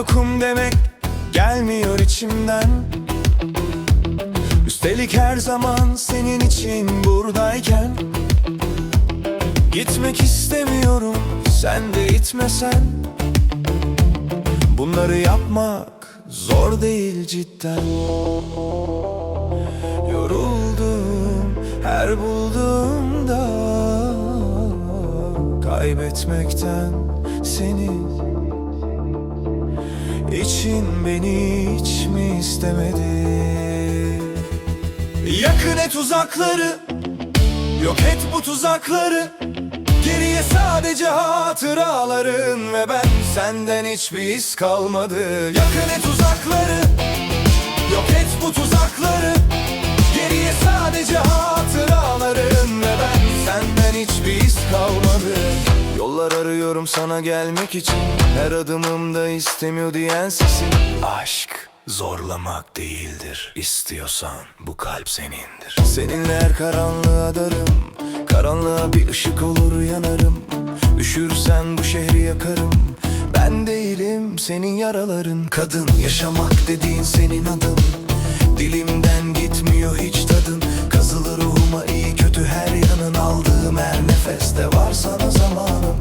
yokum demek gelmiyor içimden. Üstelik her zaman senin için buradayken. Gitmek istemiyorum sen de gitmesen. Bunları yapmak zor değil cidden. Yoruldum her bulduğumda Kaybetmekten seni İçin beni hiç mi istemedi? Yakın et uzakları Yok et bu tuzakları. Geriye sadece hatıraların Ve ben senden hiçbir iz kalmadı. Yakın et uzakları Yok et bu tuzakları. Geriye sadece hatıraların Ve ben senden hiçbir iz kalmadı Yollar arıyorum sana gelmek için. Her adımımda istemiyor diyen sesin. Aşk zorlamak değildir. İstiyorsan bu kalp senindir. Seninle her karanlığa darım. Karanlığa bir ışık olur yanarım. Düşürsen bu şehri yakarım. Ben değilim senin yaraların. Kadın yaşamak dediğin senin adın. Dilimden gitmiyor hiç her nefeste var sana zamanım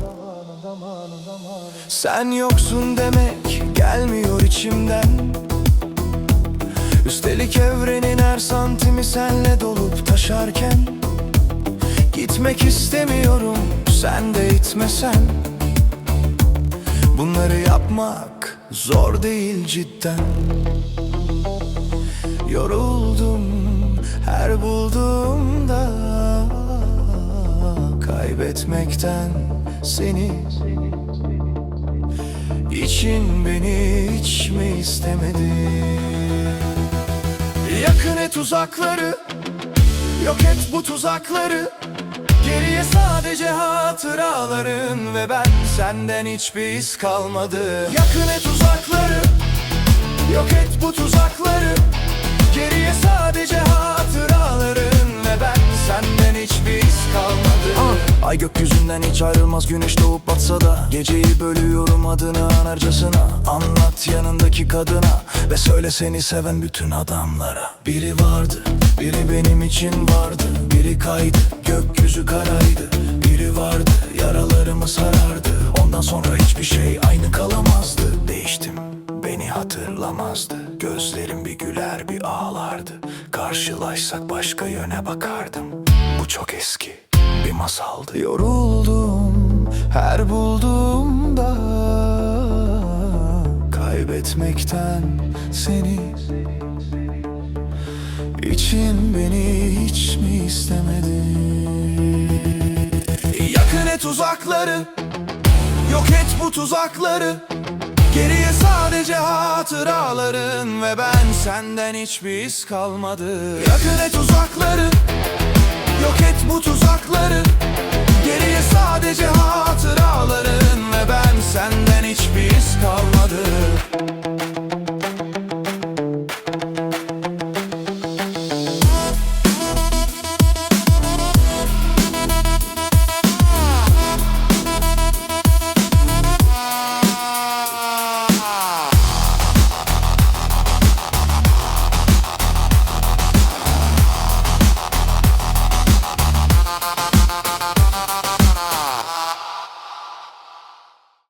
Sen yoksun demek gelmiyor içimden. Üstelik evrenin her santimi senle dolup taşarken. Gitmek istemiyorum sen de itmesen. Bunları yapmak zor değil cidden. Yoruldum her bulduğumda Kaybetmekten seni İçin beni hiç mi istemedi. Yakın et uzakları Yok et bu tuzakları. Geriye sadece hatıraların Ve ben senden hiçbir iz kalmadı. Yakın et uzakları Yok et bu tuzakları. Geriye sadece hatıraların Ay gökyüzünden hiç ayrılmaz güneş doğup batsa da Geceyi bölüyorum adını anarcasına. Anlat yanındaki kadına Ve söyle seni seven bütün adamlara. Biri vardı, biri benim için vardı. Biri kaydı, gökyüzü karaydı. Biri vardı, yaralarımı sarardı. Ondan sonra hiçbir şey aynı kalamazdı. Değiştim, beni hatırlamazdı. Gözlerim bir güler bir ağlardı. Karşılaşsak başka yöne bakardım. Bu çok eski bir masaldı. Yoruldum her bulduğumda. Kaybetmekten seni İçin beni hiç mi istemedi Yakın et uzakları Yok et bu tuzakları. Geriye sadece hatıraların Ve ben senden hiçbir iz kalmadı. Yakın et uzakları Yok et bu tuzakları. Geriye sadece